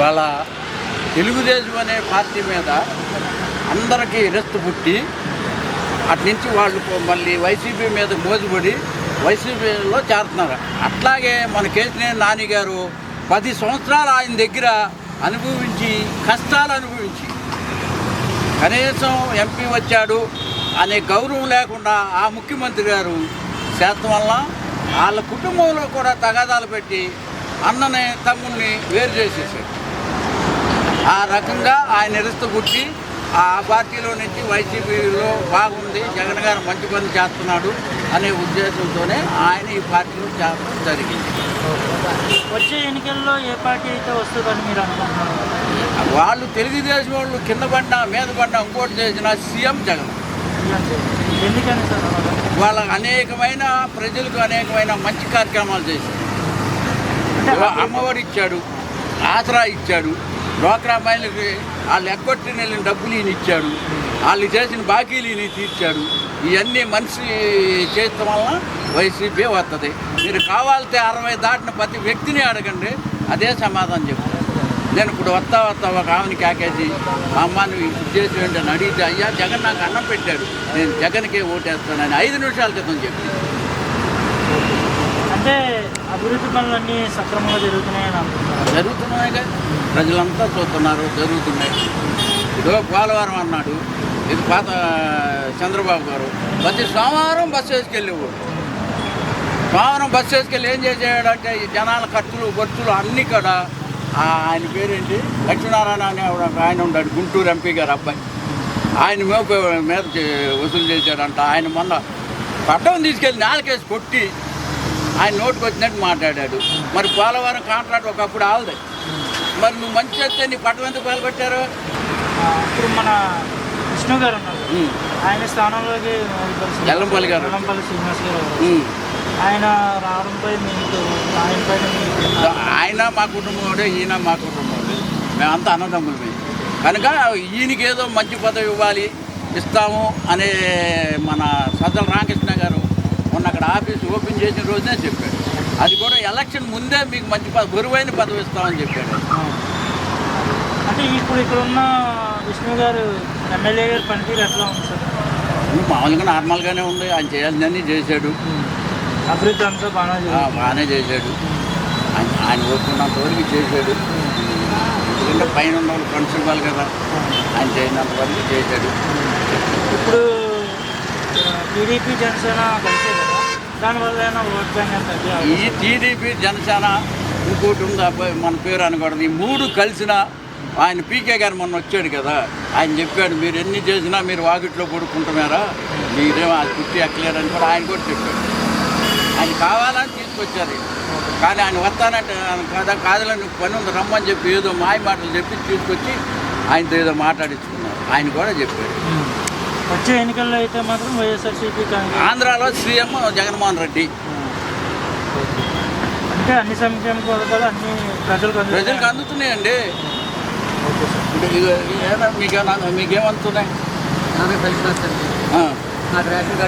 ఇవాళ తెలుగుదేశం అనే పార్టీ మీద అందరికీ రెస్ట్ పుట్టి అటు నుంచి వాళ్ళు మళ్ళీ వైసీపీ మీద మోజుపడి వైసీపీలో చేరుతున్నారు. అట్లాగే మన కేసినేని నాని గారు పది సంవత్సరాలు ఆయన దగ్గర అనుభవించి కష్టాలు అనుభవించి కనీసం ఎంపీ వచ్చాడు అనే గౌరవం లేకుండా ఆ ముఖ్యమంత్రి గారు శాతం వల్ల వాళ్ళ కుటుంబంలో కూడా తగాదాలు పెట్టి అన్నని తమ్ముల్ని వేరు చేసేసాడు ఆ రకంగా ఆయన ఎరుస్తూ పుట్టి ఆ పార్టీలో నుంచి వైసీపీలో బాగుంది. జగన్ గారు మంచి పని చేస్తున్నాడు అనే ఉద్దేశంతోనే ఆయన ఈ పార్టీలో చేరడం జరిగింది. వచ్చే ఎన్నికల్లో ఏ పార్టీ అయితే వస్తుందని మీరు అనుకుంటున్నారు? వాళ్ళు తెలుగుదేశం వాళ్ళు కింద పడ్డా మీద పడ్డా ఇంకోటి చేసిన సీఎం జగన్. ఎందుకని సార్? వాళ్ళ అనేకమైన ప్రజలకు అనేకమైన మంచి కార్యక్రమాలు చేశారు అమ్మఒడి ఇచ్చాడు ఆసరా ఇచ్చాడు. డోక్రా మహిళకి వాళ్ళు ఎగ్గొట్టిన వెళ్ళిన డబ్బులు ఈయన ఇచ్చాడు. వాళ్ళు చేసిన బాకీలు ఈయన తీర్చాడు. ఇవన్నీ మనిషి చేయటం వలన వైసీపీ వస్తుంది మీరు కావాలితే అరవై దాటిన ప్రతి వ్యక్తిని అడగండి అదే సమాధానం చెప్తాను నేను ఇప్పుడు వస్తా వస్తా ఒక ఆమెని కాకేసి మా అమ్మని ఉద్దేశం ఏంటని అడిగితే అయ్యా జగన్ నాకు అన్నం పెట్టాడు. నేను జగన్కే ఓటేస్తానని ఐదు నిమిషాల క్రితం చెప్పి అంటే అభివృద్ధి పనులన్నీ సక్రమంగా జరుగుతున్నాయని అనుకుంటున్నారు? జరుగుతున్నాయి కదా. ప్రజలంతా చూస్తున్నారు జరుగుతున్నాయి. ఇదో పోలవరం అన్నాడు. ఇది పాత చంద్రబాబు గారు. ప్రతి సోమవారం బస్సు వేసుకెళ్ళేవాడు సోమవారం బస్సు వేసుకెళ్ళి ఏం చేసేవాడంటే ఈ జనాల ఖర్చులు ఖర్చులు అన్నీ కూడా ఆయన పేరేంటి? లక్ష్మీనారాయణ అనే ఆయన ఉన్నాడు గుంటూరు ఎంపీ గారు అబ్బాయి. ఆయన మీద మీద చే- వసూలు చేశాడంట. ఆయన మొన్న పట్టం తీసుకెళ్ళి నాలుకేసి కొట్టి ఆయన నోటికి వచ్చినట్టు మాట్లాడాడు. మరి పోలవరం కాంట్రాక్ట్ ఒకప్పుడు ఆల్దే మరి నువ్వు మంచి చేస్తే నీ పట్టం ఎందుకు పాల్గొట్టారు ఇప్పుడు మన విష్ణు గారు ఉన్నారు. ఆయన స్థానంలోకి ఎల్లంపల్లి గారు. ఎల్లంపల్లి శ్రీనివాస్ గారు. ఆయన రావడంపై మీకు ఆయన మా కుటుంబంలో ఈయన మా కుటుంబంలో మేమంతా అన్నదమ్ములమే. కనుక ఈయనకి ఏదో మంచి పదవి ఇవ్వాలి ఇస్తాము అనే మన సజ్జల రామకృష్ణ గారు మొన్న అక్కడ ఆఫీస్ ఓపెన్ చేసిన రోజునే చెప్పాడు. అది కూడా ఎలక్షన్ ముందే మీకు మంచి గురువైన పదవి ఇస్తామని చెప్పాడు. అంటే ఇప్పుడు ఇక్కడ ఉన్న విష్ణు గారు ఎమ్మెల్యే గారి పనితీరు ఎట్లా ఉంది సార్? మామూలుగా నార్మల్గానే ఉంది. ఆయన చేయాల్సిందని చేశాడు. అభివృద్ధి అంతా బాగా ఆ, జరుగుతుంది బాగానే చేశాడు. ఆయన ఆయన ఓడుకున్నంత వరకు చేశాడు. ఎందుకంటే పైన ఉన్న వాళ్ళు ప్రిన్సిపాల్ కదా. ఆయన చేయనంత వరకు చేశాడు. ఇప్పుడు టీడీపీ జనసేన కలిసే కదా. ఈ టీడీపీ జనసేన ఇంకోటి ఉంది అబ్బాయి మన పేరు అనకూడదు. ఈ మూడు కలిసిన ఆయన పీకే గారు మొన్న వచ్చాడు కదా ఆయన చెప్పాడు మీరు ఎన్ని చేసినా మీరు వాకిట్లో పడుకుంటున్నారా? మీరేమో అది కుట్టి ఎక్కలేరని కూడా ఆయన కూడా చెప్పాడు. ఆయన కావాలని తీసుకొచ్చారు. కానీ ఆయన వస్తానంటే కదా కాదులని పని ఉంది రమ్మని చెప్పి ఏదో మాయ మాటలు చెప్పి తీసుకొచ్చి ఆయనతో ఏదో మాట్లాడించుకున్నారు. ఆయన కూడా చెప్పాడు. వచ్చే ఎన్నికల్లో అయితే మాత్రం వైఎస్ఆర్సీపీ కాంగ్రెస్. ఆంధ్రాలో సీఎం జగన్మోహన్ రెడ్డి. అంటే అన్ని సంక్షేమ పథకాలు అన్ని ప్రజలకు అందుతున్నాయి. ప్రజలకు అందుతున్నాయండి. మీకేమన్నా మీకేమంతున్నాయి నాకు రేషన్